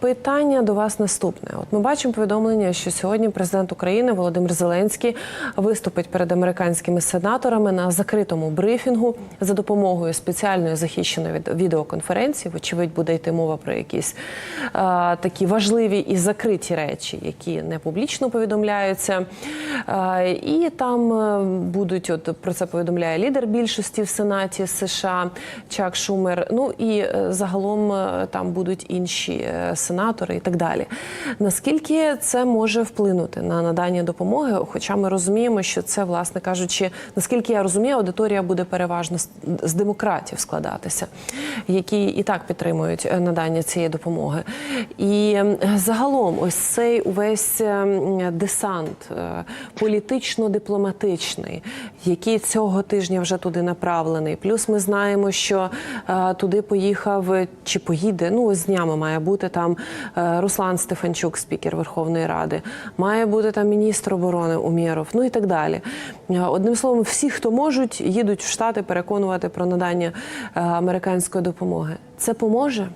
Питання до вас наступне. От ми бачимо повідомлення, що сьогодні президент України Володимир Зеленський виступить перед американськими сенаторами на закритому брифінгу за допомогою спеціальної захищеної від відеоконференції. Вочевидь, буде йти мова про якісь а, такі важливі і закриті речі, які не публічно повідомляються. А, і там е, будуть от про це повідомляє лідер більшості в Сенаті США Чак Шумер. Ну і е, загалом е, там будуть інші сенатори і так далі. Наскільки це може вплинути на надання допомоги? Хоча ми розуміємо, що це, власне кажучи, наскільки я розумію, аудиторія буде переважно з- демократів складатися, які і так підтримують е, надання цієї допомоги. І загалом, ось цей увесь ем, десант е, політично-дипломатичний, який цього тижня вже туди направлений. Плюс ми знаємо, що е, туди поїхав е, чи поїде. Ну з днями має бути там е, Руслан Стефанчук, спікер Верховної Ради, має бути там міністр оборони Умєров, ну і так далі. Е, Одним словом, всі, хто можуть, їдуть в Штати переконувати про надання е, американської допомоги. Це поможе?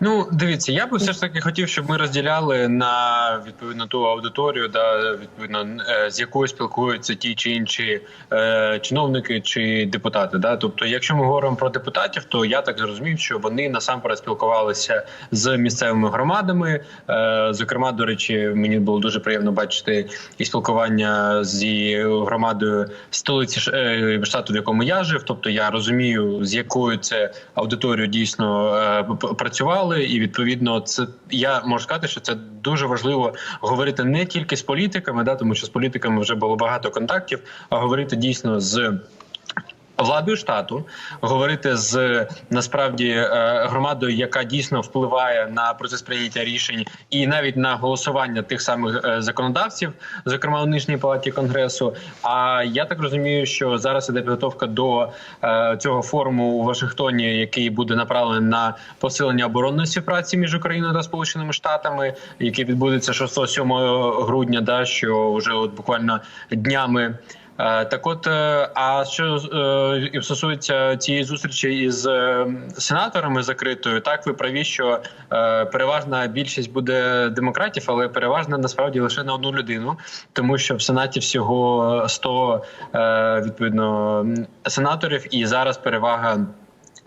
Ну, дивіться, я би все ж таки хотів, щоб ми розділяли на відповідно ту аудиторію, да відповідно е, з якою спілкуються ті чи інші е, чиновники чи депутати. Да, тобто, якщо ми говоримо про депутатів, то я так зрозумів, що вони насамперед спілкувалися з місцевими громадами. Е, зокрема, до речі, мені було дуже приємно бачити і спілкування з громадою столиці е, штату, в якому я жив. Тобто, я розумію, з якою це аудиторією дійсно е, п- п- і відповідно, це я можу сказати, що це дуже важливо говорити не тільки з політиками, да, тому що з політиками вже було багато контактів, а говорити дійсно з. Владою штату говорити з насправді е, громадою, яка дійсно впливає на процес прийняття рішень, і навіть на голосування тих самих е, законодавців, зокрема у нижній палаті конгресу. А я так розумію, що зараз іде підготовка до е, цього форуму у Вашингтоні, який буде направлений на посилення оборонної співпраці між Україною та Сполученими Штатами, який відбудеться 6-7 грудня. Да, що вже от буквально днями. Е, Так, от, е, а що е, і стосується цієї зустрічі із сенаторами закритою, так ви праві, що переважна більшість буде демократів, але переважна насправді лише на одну людину, тому що в сенаті всього 100 е, відповідно сенаторів, і зараз перевага.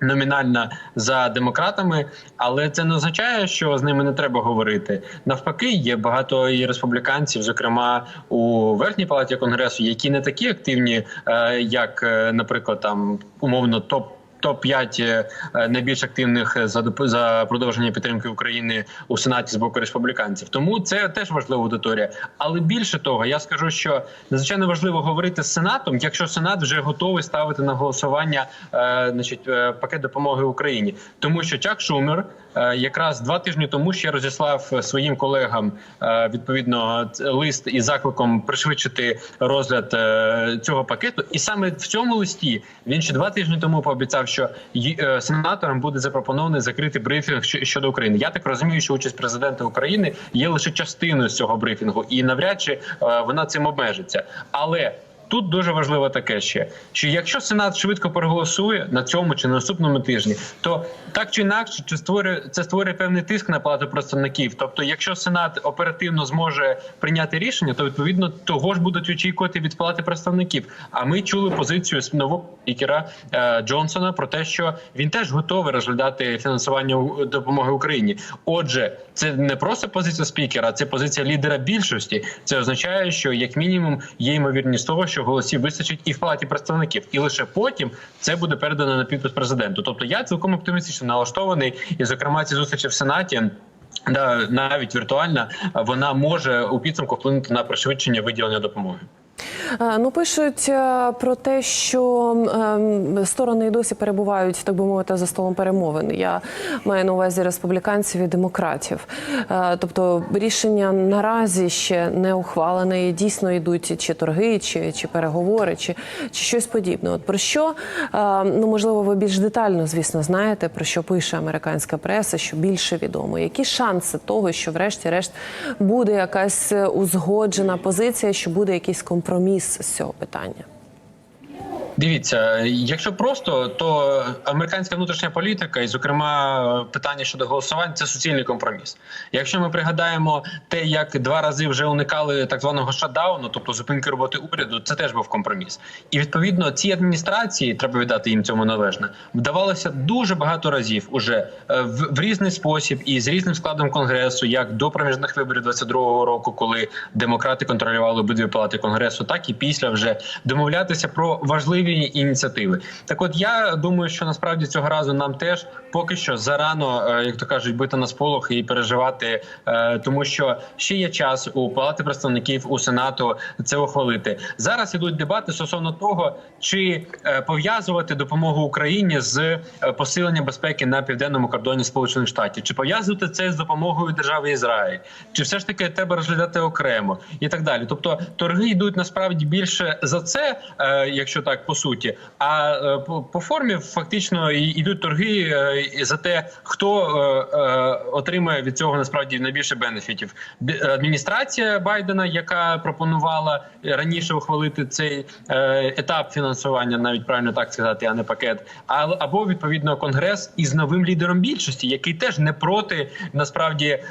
Номінальна за демократами, але це не означає, що з ними не треба говорити. Навпаки, є багато і республіканців, зокрема у верхній палаті конгресу, які не такі активні, е, як, е, наприклад, там умовно топ. Топ 5 найбільш активних за доп- за продовження підтримки України у сенаті з боку республіканців. Тому це теж важлива аудиторія. Але більше того, я скажу, що надзвичайно важливо говорити з сенатом, якщо сенат вже готовий ставити на голосування е, значить, е, пакет допомоги Україні, тому що Чак Шумер е, якраз два тижні тому ще розіслав своїм колегам е, відповідно лист із закликом пришвидшити розгляд е, цього пакету. І саме в цьому листі він ще два тижні тому пообіцяв, що е, сенаторам буде запропонований закритий брифінг щодо України. Я так розумію, що участь президента України є лише частиною з цього брифінгу, і навряд чи е, вона цим обмежиться. Але Тут дуже важливо таке ще, що якщо Сенат швидко проголосує на цьому чи на наступному тижні, то так чи інакше, чи створює це створює певний тиск на палату представників. Тобто, якщо Сенат оперативно зможе прийняти рішення, то відповідно того ж будуть очікувати від палати представників. А ми чули позицію нового спікера е, Джонсона про те, що він теж готовий розглядати фінансування допомоги Україні. Отже, це не просто позиція спікера, це позиція лідера більшості. Це означає, що як мінімум є ймовірність того, що голосів вистачить і в палаті представників, і лише потім це буде передано на підпис президенту. Тобто я цілком оптимістично налаштований, і зокрема ці зустрічі в сенаті. Да, навіть віртуальна вона може у підсумку вплинути на пришвидшення виділення допомоги. Е, Ну, пишуть е, про те, що ем, сторони і досі перебувають, так би мовити, за столом перемовин. Я маю на увазі республіканців і демократів. Е, Тобто рішення наразі ще не ухвалене. І дійсно йдуть чи торги, чи, чи переговори, чи, чи щось подібне. От про що ну можливо, ви більш детально, звісно, знаєте, про що пише американська преса, що більше відомо. Які шанси того, що врешті-решт буде якась узгоджена позиція, що буде якийсь компроміс з цього питання? Дивіться, якщо просто, то американська внутрішня політика, і зокрема питання щодо голосувань, це суцільний компроміс. Якщо ми пригадаємо те, як два рази вже уникали так званого шатдауну, тобто зупинки роботи уряду, це теж був компроміс. І відповідно ці адміністрації треба віддати їм цьому належне, вдавалося дуже багато разів уже е, в, в різний спосіб і з різним складом конгресу, як до проміжних виборів 22-го року, коли демократи контролювали обидві палати конгресу, так і після вже домовлятися про важливі ініціативи. Так, от я думаю, що насправді цього разу нам теж поки що зарано, е, як то кажуть, бити на сполох і переживати, е, тому що ще є час у палати представників у сенату це ухвалити. Зараз ідуть дебати стосовно того, чи е, пов'язувати допомогу Україні з посиленням безпеки на південному кордоні Сполучених Штатів, чи пов'язувати це з допомогою держави Ізраїль, чи все ж таки треба розглядати окремо і так далі. Тобто торги йдуть насправді більше за це, якщо так по суті. А е, по, формі фактично йдуть торги е, за те, хто е, отримає від цього насправді найбільше бенефітів. Адміністрація Байдена, яка пропонувала раніше ухвалити цей етап фінансування, навіть правильно так сказати, а не пакет, або відповідно конгрес із новим лідером більшості, який теж не проти насправді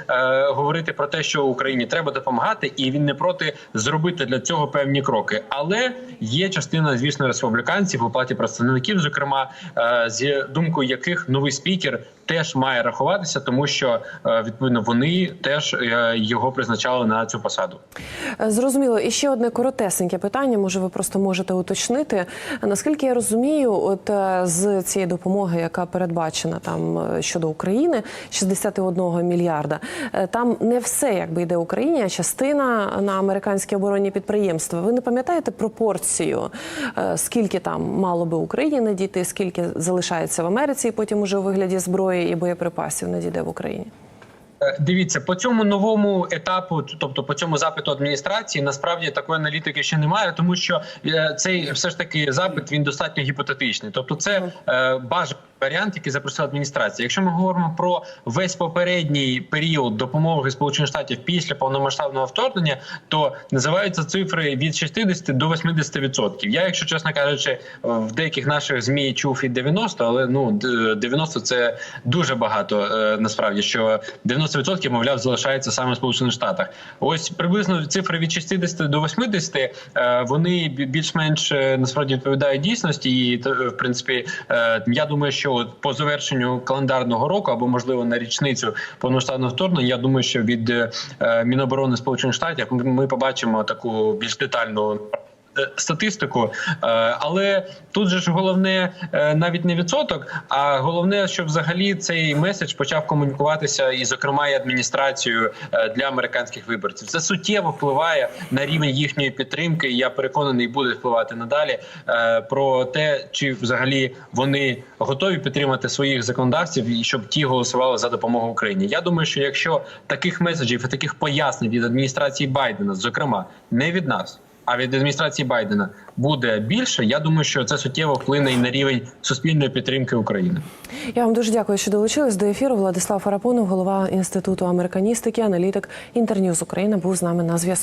говорити про те, що Україні треба допомагати, і він не проти зробити для цього певні кроки. Але є частина, звісно, республіканців у палаті представників, зокрема е, з думкою яких новий спікер теж має рахуватися, тому що е, відповідно вони теж е, його призначали на цю посаду. Е, Зрозуміло, і ще одне коротесеньке питання. Може, ви просто можете уточнити. Наскільки я розумію, от з цієї допомоги, яка передбачена там щодо України, 61 мільярда, там не все якби йде Україні, а частина на американські оборонні підприємства. Ви не пам'ятаєте пропорцію, скільки там мало би Україні надійти, скільки залишається в Америці, і потім уже у вигляді зброї і боєприпасів надійде в Україні? Е, Дивіться, по цьому новому етапу, тобто по цьому запиту адміністрації, насправді такої аналітики ще немає, тому що е, цей все ж таки запит він достатньо гіпотетичний. Тобто, це е, бажаний варіант, який запросила адміністрація. Якщо ми говоримо про весь попередній період допомоги Сполучених Штатів після повномасштабного вторгнення, то називаються цифри від 60 до 80%. Я, якщо чесно кажучи, в деяких наших змі чув і 90, але ну д- 90 – це дуже багато е, насправді. Що 90% мовляв залишається саме в Сполучених Штатах. Ось приблизно цифри від 60 до 80, е, вони більш-менш е, насправді відповідають дійсності. І в принципі, я думаю, що от по завершенню календарного року або можливо на річницю повноштатного вторгнення, я думаю, що від е, Міноборони Сполучених Штатів ми побачимо таку більш детальну. Е, Статистику, Е, але тут же ж головне е, навіть не відсоток, а головне, щоб взагалі цей меседж почав комунікуватися і, зокрема, і адміністрацією для американських виборців. Це суттєво впливає на рівень їхньої підтримки. і Я переконаний, буде впливати надалі про те, чи взагалі вони готові підтримати своїх законодавців і щоб ті голосували за допомогу Україні. Я думаю, що якщо таких меседжів і таких пояснень від адміністрації Байдена, зокрема, не від нас. А від адміністрації Байдена буде більше. Я думаю, що це суттєво вплине і на рівень суспільної підтримки України. Я вам дуже дякую, що долучились до ефіру. Владислав Фарапонов, голова інституту американістики, аналітик Інтерньюз Україна, був з нами на зв'язку.